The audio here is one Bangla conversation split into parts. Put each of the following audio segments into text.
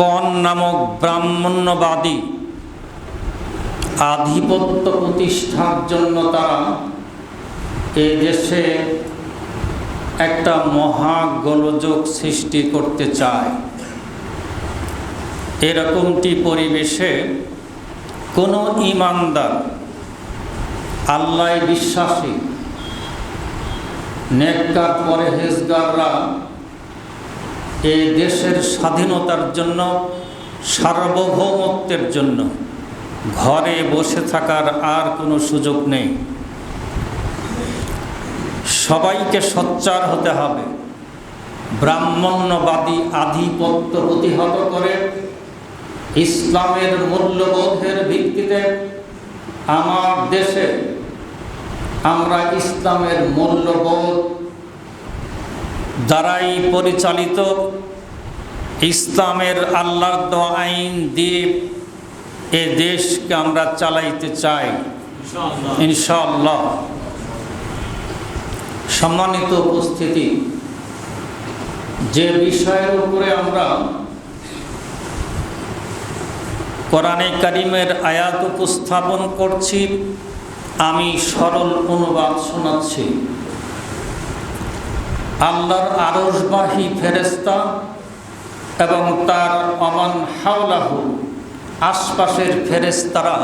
কন নামক ব্রাহ্মণ্যবাদী আধিপত্য প্রতিষ্ঠার জন্য তারা এ দেশে একটা মহা গোলযোগ সৃষ্টি করতে চায়। এরকমটি পরিবেশে কোনো ইমানদার আল্লাহ বিশ্বাসী, নেককার পরেহেজগাররা এ দেশের স্বাধীনতার জন্য, সার্বভৌমত্বের জন্য ঘরে বসে থাকার আর কোনো সুযোগ নেই। সবাইকে সোচ্চার হতে হবে। ব্রাহ্মণ্যবাদী আধিপত্য প্রতিহত করে ইসলামের মূল্যবোধের ভিত্তিতে আমার দেশে আমরা ইসলামের মূল্যবোধ দ্বারাই পরিচালিত ইসলামের আল্লাহর দেওয়া আইন দিয়ে এ দেশকে আমরা চালাইতে চাই। ইনশাল্লাহ সম্মানিত উপস্থিতি যে বিষয়ের উপরে আমরা কোরআনে কারিমের আয়াত উপস্থাপন করছি আমি সরল অনুবাদ শোনাচ্ছি। আল্লাহর আরসবাহী ফেরেস্তা এবং তার অমান হাওলাহু আশপাশের ফেরেস্তারা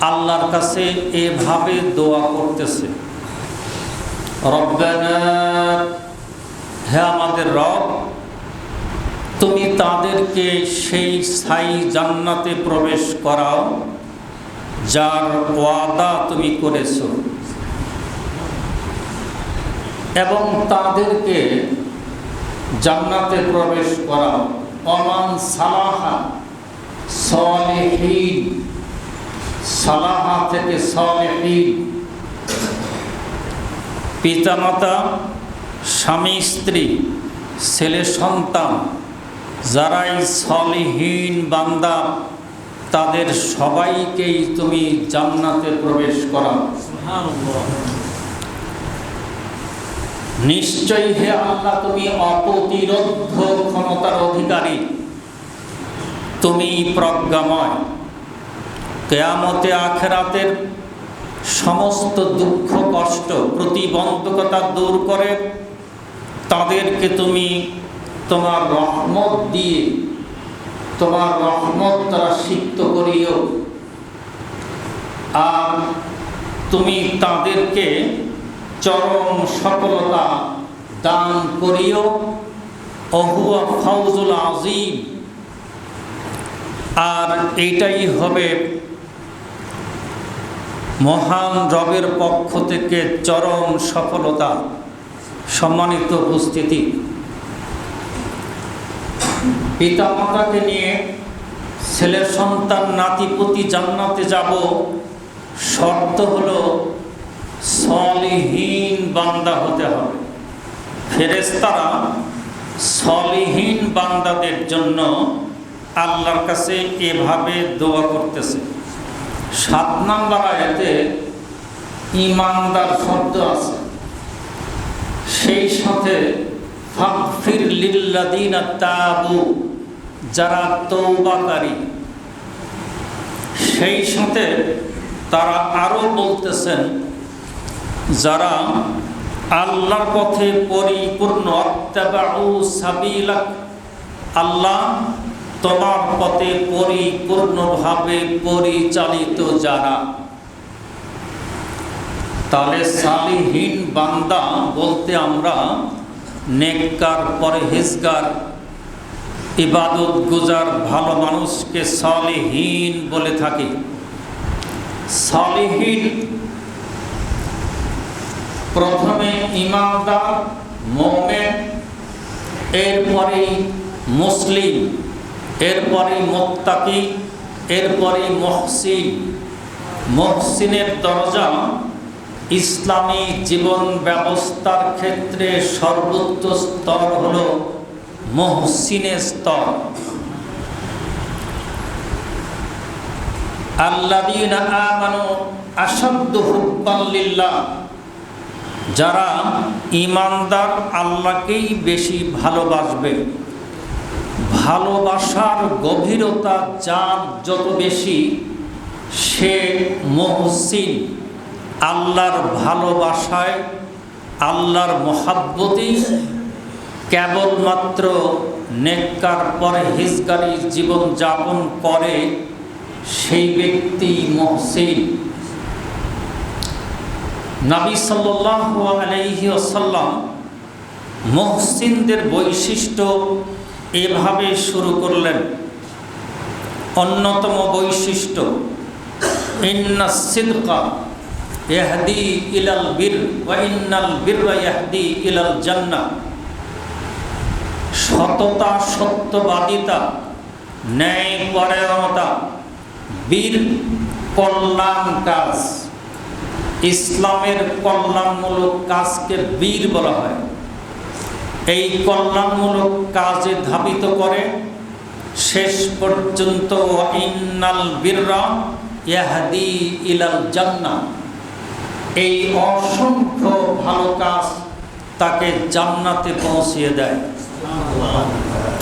আল্লাহর কাছে এভাবে দোয়া করতেছে। রব্বানা, হে আমাদের রব, তুমি তাদেরকে সেই স্থায়ী জান্নাতে প্রবেশ করাও যার ওয়াদা তুমি করেছ। এবং তাদেরকে জান্নাতে প্রবেশ করা। অমান সালাহা সলেহীন। সালাহা থেকে সলেহীন। পিতামাতা, স্বামী, স্ত্রী, ছেলে, সন্তান, যারাই সলিহীন বান্দা, তাদের সবাইকেই তুমি জান্নাতে প্রবেশ করাও। নিশ্চয়ই হে আল্লাহ, তুমি অপ্রতিরোধ ক্ষমতার অধিকারী। তুমি প্রজ্ঞাময়। কেয়ামতে আখেরাতের সমস্ত দুঃখ, কষ্ট, প্রতিবন্ধকতা দূর করে তাদেরকে তুমি তোমার রহমত দিয়ে, তোমার রহমত তারা সিক্ত করিও। আর তুমি তাদেরকে চরম সফলতা দান করিও অহুয়া ফাউজুল আজিম আর এইটাই হবে মহান রবের পক্ষ থেকে চরম সফলতা, সম্মানিত উপস্থিতি। পিতা মাতাকে নিয়ে ছেলের সন্তান নাতিপতি জান্নাতে যাব, শর্ত হলো সলিহীন বান্দা হতে হবে। ফেরেস্তারা সলিহীন বান্দাদের জন্য আল্লাহর কাছে এভাবে দোয়া করতেছে। সাত নাম্বার আয়াতে ইমানদার শব্দ আছে। সেই সাথে ফাগফির লিল্লাদিনা তাবু, যারা তৌবাকারী সেই সাথে তারা আরও বলতেছেন যারা আল্লাহর পথে পরিপূর্ণ আল্লাহ তোমার পথে পরিপূর্ণভাবে পরিচালিত যারা। তাহলে সালিহীন বান্দা বলতে আমরা নেককার, পরহেজগার, ইবাদত গুজার ভালো মানুষকে সালিহীন বলে থাকি। সালিহীন প্রথমে ইমানদার, মোমেন, এরপরেই মুসলিম এরপরে মোত্তাকি এরপরে মহসিন। মহসিনের দরজা ইসলামী জীবন ব্যবস্থার ক্ষেত্রে সর্বোচ্চ স্তর হল মহসিনের স্তর। আল্লাযীনা আমানু লিল্লাহ। যারা ইমানদার আল্লাহকেই বেশি ভালোবাসবে, ভালোবাসার গভীরতা যার যত বেশি, সে মহসিন। আল্লাহর ভালোবাসায়, আল্লাহর মহাব্বতেই কেবলমাত্র নেককার পরে হিজগারি জীবনযাপন করে সেই ব্যক্তি মহসিন। নাবী আলাইহি ওয়াসাল্লাম মহসিনদের বৈশিষ্ট্য এভাবে শুরু করলেন। অন্যতম বৈশিষ্ট্য, ইন্না সিদকা ইয়াহদি ইলাল বীর ওয়া ইন্নাল বীররা ইয়াহদি ইলাল জান্নাহ। সততা, সত্যবাদিতা ন্যায় পরায়ণতা বীর কল্যাণ কাজ। ইসলামের কল্যাণমূলক কাজকে বীর বলা হয়। এই কল্যাণমূলক কাজে ধাবিত করে শেষ পর্যন্ত বীররা জান্নাহ। এই অসংখ্য ভালো কাজ তাকে জান্নাতে পৌঁছিয়ে দেয়।